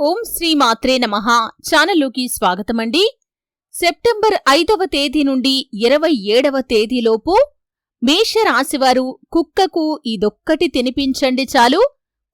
ఓం శ్రీ మాత్రే నమః. ఛానల్లోకి స్వాగతమండి. సెప్టెంబర్ ఐదవ తేదీ నుండి ఇరవై ఏడవ తేదీలోపు మేషరాశివారు కుక్కకు ఇదొక్కటి తినిపించండి చాలు.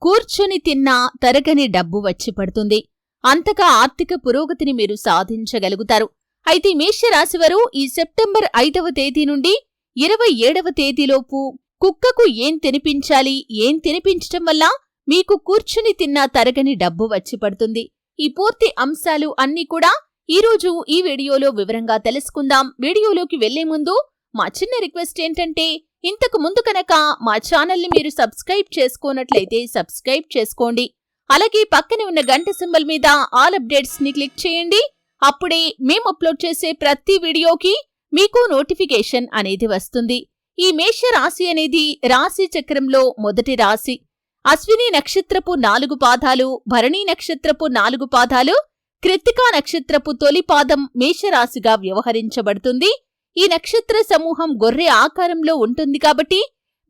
కూర్చుని తిన్నా తరగని డబ్బు వచ్చి పడుతుంది. అంతగా ఆర్థిక పురోగతిని మీరు సాధించగలుగుతారు. అయితే మేషరాశివారు ఈ సెప్టెంబర్ ఐదవ తేదీ నుండి ఇరవై ఏడవ తేదీలోపు కుక్కకు ఏం తినిపించాలి ఏం తినిపించటం వల్ల మీకు కూర్చుని తిన్నా తరగని డబ్బు వచ్చి పడుతుంది. ఈ పూర్తి అంశాలు అన్నీ కూడా ఈరోజు ఈ వీడియోలో వివరంగా తెలుసుకుందాం. వీడియోలోకి వెళ్ళే ముందు మా చిన్న రిక్వెస్ట్ ఏంటంటే ఇంతకు ముందు కనుక మా ఛానల్ని మీరు సబ్స్క్రైబ్ చేసుకోనట్లయితే సబ్స్క్రైబ్ చేసుకోండి. అలాగే పక్కనే ఉన్న గంట సింబల్ మీద ఆల్ అప్డేట్స్ని క్లిక్ చేయండి. అప్పుడే మేము అప్లోడ్ చేసే ప్రతి వీడియోకి మీకు నోటిఫికేషన్ అనేది వస్తుంది. ఈ మేష రాశి అనేది రాశి చక్రంలో మొదటి రాశి. అశ్విని నక్షత్రపు నాలుగు పాదాలు భరణీ నక్షత్రపు నాలుగు పాదాలు కృత్తికా నక్షత్రపు తొలి పాదం మేషరాశిగా వ్యవహరించబడుతుంది. ఈ నక్షత్ర సమూహం గొర్రె ఆకారంలో ఉంటుంది కాబట్టి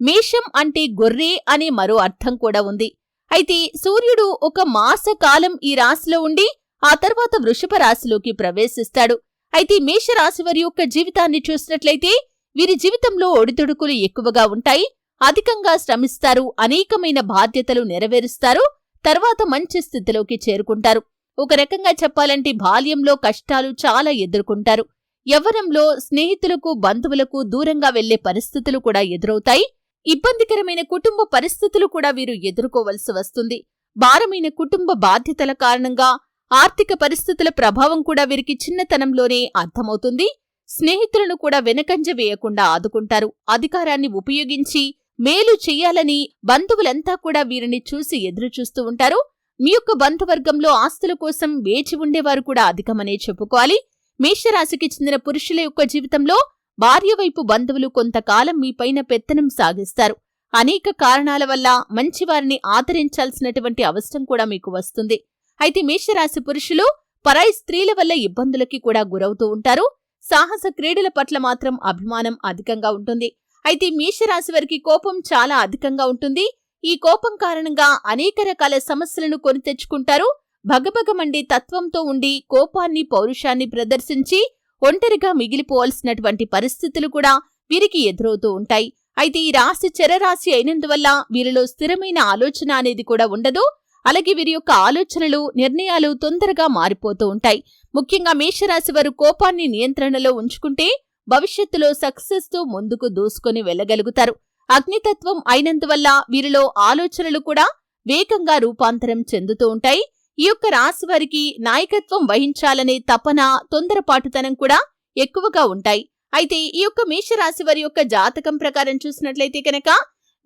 మేషం అంటే గొర్రె అనే మరో అర్థం కూడా ఉంది. అయితే సూర్యుడు ఒక మాస కాలం ఈ రాశిలో ఉండి ఆ తర్వాత వృషభ రాశిలోకి ప్రవేశిస్తాడు. అయితే మేషరాశి వారి యొక్క జీవితాన్ని చూసినట్లయితే వీరి జీవితంలో ఒడిదుడుకులు ఎక్కువగా ఉంటాయి. అధికంగా శ్రమిస్తారు అనేకమైన బాధ్యతలు నెరవేరుస్తారు తర్వాత మంచి స్థితిలోకి చేరుకుంటారు. ఒక రకంగా చెప్పాలంటే బాల్యంలో కష్టాలు చాలా ఎదుర్కొంటారు. యవ్వనంలో స్నేహితులకు బంధువులకు దూరంగా వెళ్ళే పరిస్థితులు కూడా ఎదురవుతాయి. ఇబ్బందికరమైన కుటుంబ పరిస్థితులు కూడా వీరు ఎదుర్కోవలసి వస్తుంది. భారమైన కుటుంబ బాధ్యతల కారణంగా ఆర్థిక పరిస్థితుల ప్రభావం కూడా వీరికి చిన్నతనంలోనే అర్థమవుతుంది. స్నేహితులను కూడా వెనకంజ వేయకుండా ఆదుకుంటారు. అధికారాన్ని ఉపయోగించి మేలు చెయ్యాలని బంధువులంతా కూడా వీరిని చూసి ఎదురుచూస్తూ ఉంటారు. మీ యొక్క బంధువర్గంలో ఆస్తుల కోసం వేచి ఉండేవారు కూడా అధికమనే చెప్పుకోవాలి. మేషరాశికి చెందిన పురుషుల యొక్క జీవితంలో భార్య వైపు బంధువులు కొంతకాలం మీపైన పెత్తనం సాగిస్తారు. అనేక కారణాల వల్ల మంచివారిని ఆదరించాల్సినటువంటి అవసరం కూడా మీకు వస్తుంది. అయితే మేషరాశి పురుషులు పరాయి స్త్రీల వల్ల ఇబ్బందులకి కూడా గురవుతూ ఉంటారు. సాహస క్రీడల పట్ల మాత్రం అభిమానం అధికంగా ఉంటుంది. అయితే మేషరాశి వారికి కోపం చాలా అధికంగా ఉంటుంది. ఈ కోపం కారణంగా అనేక రకాల సమస్యలను కొని తెచ్చుకుంటారు. భగభగమండి తత్వంతో ఉండి కోపాన్ని పౌరుషాన్ని ప్రదర్శించి ఒంటరిగా మిగిలిపోవాల్సినటువంటి పరిస్థితులు కూడా వీరికి ఎదురవుతూ ఉంటాయి. అయితే ఈ రాశి చెరరాశి అయినందువల్ల వీరిలో స్థిరమైన ఆలోచన అనేది కూడా ఉండదు. అలాగే వీరి యొక్క ఆలోచనలు నిర్ణయాలు తొందరగా మారిపోతూ ఉంటాయి. ముఖ్యంగా మేషరాశి వారు కోపాన్ని నియంత్రణలో ఉంచుకుంటే భవిష్యత్తులో సక్సెస్తో ముందుకు దూసుకొని వెళ్ళగలుగుతారు అగ్నితత్వం అయినందువల్ల వీరిలో ఆలోచనలు కూడా వేగంగా రూపాంతరం చెందుతూ ఉంటాయి. ఈ యొక్క రాశి వారికి నాయకత్వం వహించాలనే తపన తొందరపాటుతనం కూడా ఎక్కువగా ఉంటాయి. అయితే ఈ యొక్క మేషరాశి వారి యొక్క జాతకం ప్రకారం చూసినట్లయితే కనుక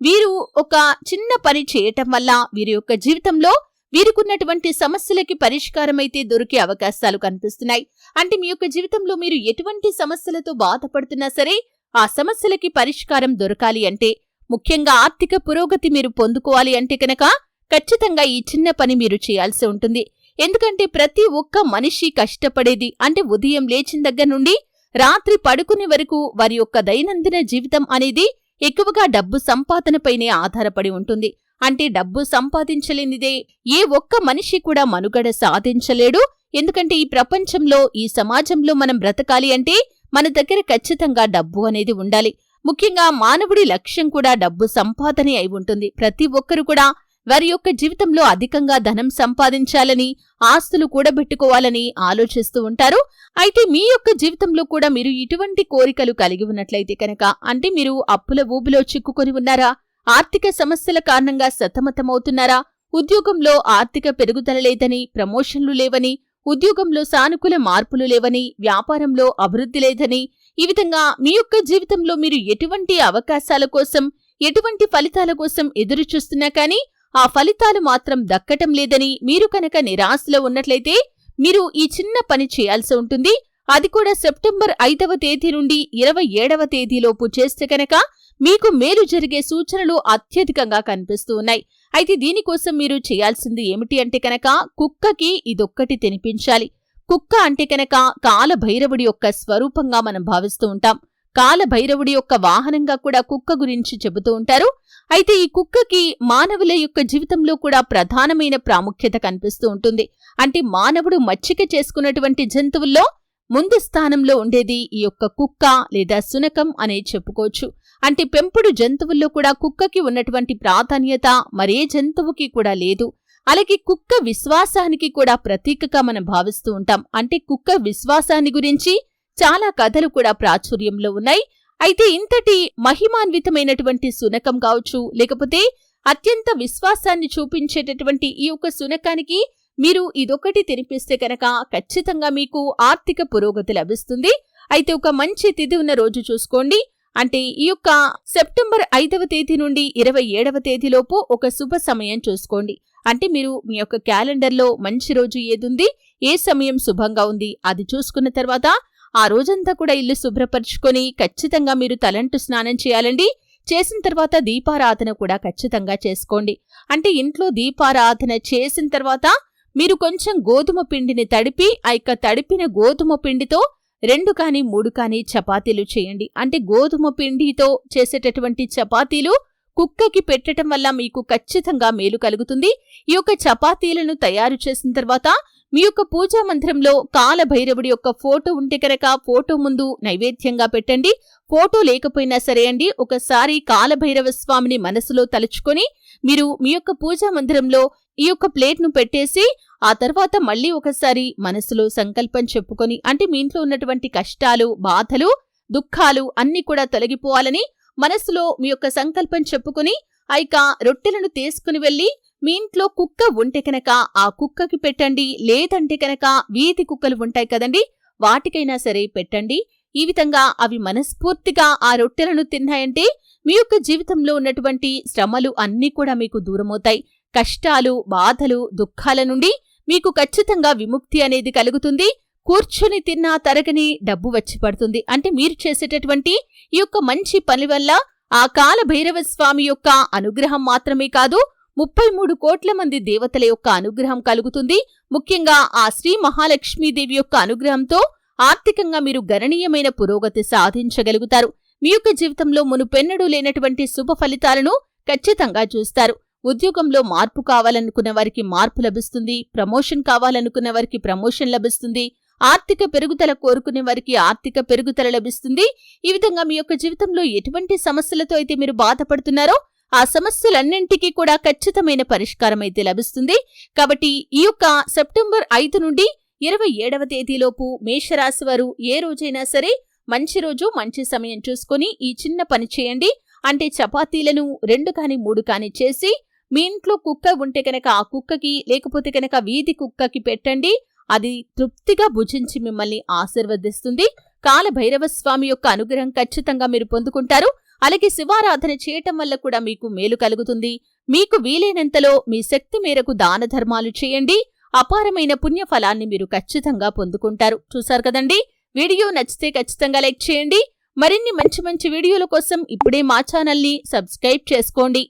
వీరు ఒక చిన్న పని చేయటం వల్ల వీరి యొక్క జీవితంలో వీరికున్నటువంటి సమస్యలకి పరిష్కారమైతే దొరికే అవకాశాలు కనిపిస్తున్నాయి. అంటే మీ యొక్క జీవితంలో మీరు ఎటువంటి సమస్యలతో బాధపడుతున్నా సరే ఆ సమస్యలకి పరిష్కారం దొరకాలి అంటే ముఖ్యంగా ఆర్థిక పురోగతి మీరు పొందుకోవాలి అంటే కనుక ఖచ్చితంగా ఈ చిన్న పని మీరు చేయాల్సి ఉంటుంది. ఎందుకంటే ప్రతి ఒక్క మనిషి కష్టపడేది అంటే ఉదయం లేచిన దగ్గర నుండి రాత్రి పడుకునే వరకు వారి యొక్క దైనందిన జీవితం అనేది ఎక్కువగా డబ్బు సంపాదనపైనే ఆధారపడి ఉంటుంది. అంటే డబ్బు సంపాదించలేనిదే ఏ ఒక్క మనిషి కూడా మనుగడ సాధించలేడు. ఎందుకంటే ఈ ప్రపంచంలో ఈ సమాజంలో మనం బ్రతకాలి అంటే మన దగ్గర ఖచ్చితంగా డబ్బు అనేది ఉండాలి. ముఖ్యంగా మానవుడి లక్ష్యం కూడా డబ్బు సంపాదనే అయి ఉంటుంది. ప్రతి ఒక్కరు కూడా వారి యొక్క జీవితంలో అధికంగా ధనం సంపాదించాలని ఆస్తులు కూడబెట్టుకోవాలని ఆలోచిస్తూ ఉంటారు. అయితే మీ యొక్క జీవితంలో కూడా మీరు ఇటువంటి కోరికలు కలిగి ఉన్నట్లయితే కనుక అంటే మీరు అప్పుల ఊబిలో చిక్కుకొని ఉన్నారా? ఆర్థిక సమస్యల కారణంగా సతమతమవుతున్నారా? ఉద్యోగంలో ఆర్థిక పెరుగుదల లేదని ప్రమోషన్లు లేవని ఉద్యోగంలో సానుకూల మార్పులు లేవని వ్యాపారంలో అభివృద్ధి లేదని ఈ విధంగా మీ యొక్క జీవితంలో మీరు ఎటువంటి అవకాశాల కోసం ఎటువంటి ఫలితాల కోసం ఎదురు చూస్తున్నా కానీ ఆ ఫలితాలు మాత్రం దక్కటం లేదని మీరు కనుక నిరాశలో ఉన్నట్లయితే మీరు ఈ చిన్న పని చేయాల్సి ఉంటుంది. అది కూడా సెప్టెంబర్ ఐదవ తేదీ నుండి ఇరవై ఏడవ తేదీలోపు చేస్తే కనుక మీకు మేలు జరిగే సూచనలు అత్యధికంగా కనిపిస్తూ ఉన్నాయి. అయితే దీనికోసం మీరు చేయాల్సింది ఏమిటి అంటే కనుక కుక్కకి ఇదొక్కటి తినిపించాలి. కుక్క అంటే కనుక కాలభైరవుడి యొక్క స్వరూపంగా మనం భావిస్తూ ఉంటాం. కాలభైరవుడి యొక్క వాహనంగా కూడా కుక్క గురించి చెబుతూ ఉంటారు. అయితే ఈ కుక్కకి మానవుల యొక్క జీవితంలో కూడా ప్రధానమైన ప్రాముఖ్యత కనిపిస్తూ ఉంటుంది. అంటే మానవుడు మచ్చిక చేసుకున్నటువంటి జంతువుల్లో ముందు స్థానంలో ఉండేది ఈ యొక్క కుక్క లేదా సునకం అనే చెప్పుకోవచ్చు. అంటే పెంపుడు జంతువుల్లో కూడా కుక్కకి ఉన్నటువంటి ప్రాధాన్యత మరే జంతువుకి కూడా లేదు. అలాగే కుక్క విశ్వాసానికి కూడా ప్రతీకగా మనం భావిస్తూ ఉంటాం. అంటే కుక్క విశ్వాసాన్ని గురించి చాలా కథలు కూడా ప్రాచుర్యంలో ఉన్నాయి. అయితే ఇంతటి మహిమాన్వితమైనటువంటి సునకం కావచ్చు లేకపోతే అత్యంత విశ్వాసాన్ని చూపించేటటువంటి ఈ యొక్క సునకానికి మీరు ఇదొకటి తినిపిస్తే కనుక ఖచ్చితంగా మీకు ఆర్థిక పురోగతి లభిస్తుంది. అయితే ఒక మంచి తిథి ఉన్న రోజు చూసుకోండి. అంటే ఈ యొక్క సెప్టెంబర్ ఐదవ తేదీ నుండి ఇరవై ఏడవ తేదీలోపు ఒక శుభ సమయం చూసుకోండి. అంటే మీరు మీ యొక్క క్యాలెండర్లో మంచి రోజు ఏదుంది ఏ సమయం శుభంగా ఉంది అది చూసుకున్న తర్వాత ఆ రోజంతా కూడా ఇల్లు శుభ్రపరుచుకొని ఖచ్చితంగా మీరు తలంటు స్నానం చేయాలండి. చేసిన తర్వాత దీపారాధన కూడా ఖచ్చితంగా చేసుకోండి. అంటే ఇంట్లో దీపారాధన చేసిన తర్వాత మీరు కొంచెం గోధుమ పిండిని తడిపి ఆ యొక్క తడిపిన గోధుమ పిండితో రెండు కాని మూడు కాని చపాతీలు చేయండి. అంటే గోధుమ పిండితో చేసేటటువంటి చపాతీలు కుక్కకి పెట్టడం వల్ల మీకు ఖచ్చితంగా మేలు కలుగుతుంది. ఈ యొక్క చపాతీలను తయారు చేసిన తర్వాత మీ యొక్క పూజా మందిరంలో కాలభైరవుడి యొక్క ఫోటో ఉంటే కనుక ఫోటో ముందు నైవేద్యంగా పెట్టండి. ఫోటో లేకపోయినా సరే అండి ఒకసారి కాలభైరవ స్వామిని మనసులో తలుచుకొని మీరు మీ యొక్క పూజా మందిరంలో ఈ యొక్క ప్లేట్ను పెట్టేసి ఆ తర్వాత మళ్ళీ ఒకసారి మనసులో సంకల్పం చెప్పుకొని అంటే మీ ఇంట్లో ఉన్నటువంటి కష్టాలు బాధలు దుఃఖాలు అన్నీ కూడా తొలగిపోవాలని మనసులో మీ యొక్క సంకల్పం చెప్పుకుని ఆ రొట్టెలను తీసుకుని వెళ్ళి మీ ఇంట్లో కుక్క ఉంటే కనుక ఆ కుక్కకి పెట్టండి. లేదంటే కనుక వీధి కుక్కలు ఉంటాయి కదండి వాటికైనా సరే పెట్టండి. ఈ విధంగా అవి మనస్ఫూర్తిగా ఆ రొట్టెలను తిన్నాయంటే మీ యొక్క జీవితంలో ఉన్నటువంటి శ్రమలు అన్నీ కూడా మీకు దూరమవుతాయి. కష్టాలు బాధలు దుఃఖాల నుండి మీకు ఖచ్చితంగా విముక్తి అనేది కలుగుతుంది. కూర్చుని తిన్నా తరగని డబ్బు వచ్చి పడుతుంది. అంటే మీరు చేసేటటువంటి ఈ యొక్క మంచి పని వల్ల ఆ కాల భైరవ స్వామి యొక్క అనుగ్రహం మాత్రమే కాదు ముప్పై మూడు కోట్ల మంది దేవతల యొక్క అనుగ్రహం కలుగుతుంది. ముఖ్యంగా ఆ శ్రీ మహాలక్ష్మీదేవి యొక్క అనుగ్రహంతో ఆర్థికంగా మీరు గణనీయమైన పురోగతి సాధించగలుగుతారు. మీ యొక్క జీవితంలో మునుపెన్నడూ లేనటువంటి శుభ ఫలితాలను ఖచ్చితంగా చూస్తారు. ఉద్యోగంలో మార్పు కావాలనుకున్న వారికి మార్పు లభిస్తుంది ప్రమోషన్ కావాలనుకున్న వారికి ప్రమోషన్ లభిస్తుంది ఆర్థిక పెరుగుదల కోరుకునే వారికి ఆర్థిక పెరుగుదల లభిస్తుంది. ఈ విధంగా మీ యొక్క జీవితంలో ఎటువంటి సమస్యలతో అయితే మీరు బాధపడుతున్నారో ఆ సమస్యలన్నింటికీ కూడా ఖచ్చితమైన పరిష్కారం అయితే లభిస్తుంది. కాబట్టి ఈ యొక్క సెప్టెంబర్ ఐదు నుండి ఇరవై ఏడవ తేదీలోపు మేషరాశి వారు ఏ రోజైనా సరే మంచి రోజు మంచి సమయం చూసుకొని ఈ చిన్న పని చేయండి. అంటే చపాతీలను రెండు కాని మూడు కాని చేసి మీ ఇంట్లో కుక్క ఉంటే కనుక ఆ కుక్కకి లేకపోతే కనుక వీధి కుక్కకి పెట్టండి. అది తృప్తిగా భుజించి మిమ్మల్ని ఆశీర్వదిస్తుంది. కాలభైరవ స్వామి యొక్క అనుగ్రహం ఖచ్చితంగా మీరు పొందుకుంటారు. అలాగే శివారాధన చేయటం వల్ల కూడా మీకు మేలు కలుగుతుంది. మీకు వీలైనంతలో మీ శక్తి మేరకు దాన ధర్మాలు చేయండి. అపారమైన పుణ్యఫలాన్ని మీరు ఖచ్చితంగా పొందుకుంటారు. చూసారు కదండి? వీడియో నచ్చితే ఖచ్చితంగా లైక్ చేయండి. మరిన్ని మంచి మంచి వీడియోల కోసం ఇప్పుడే మా ఛానల్ని సబ్స్క్రైబ్ చేసుకోండి.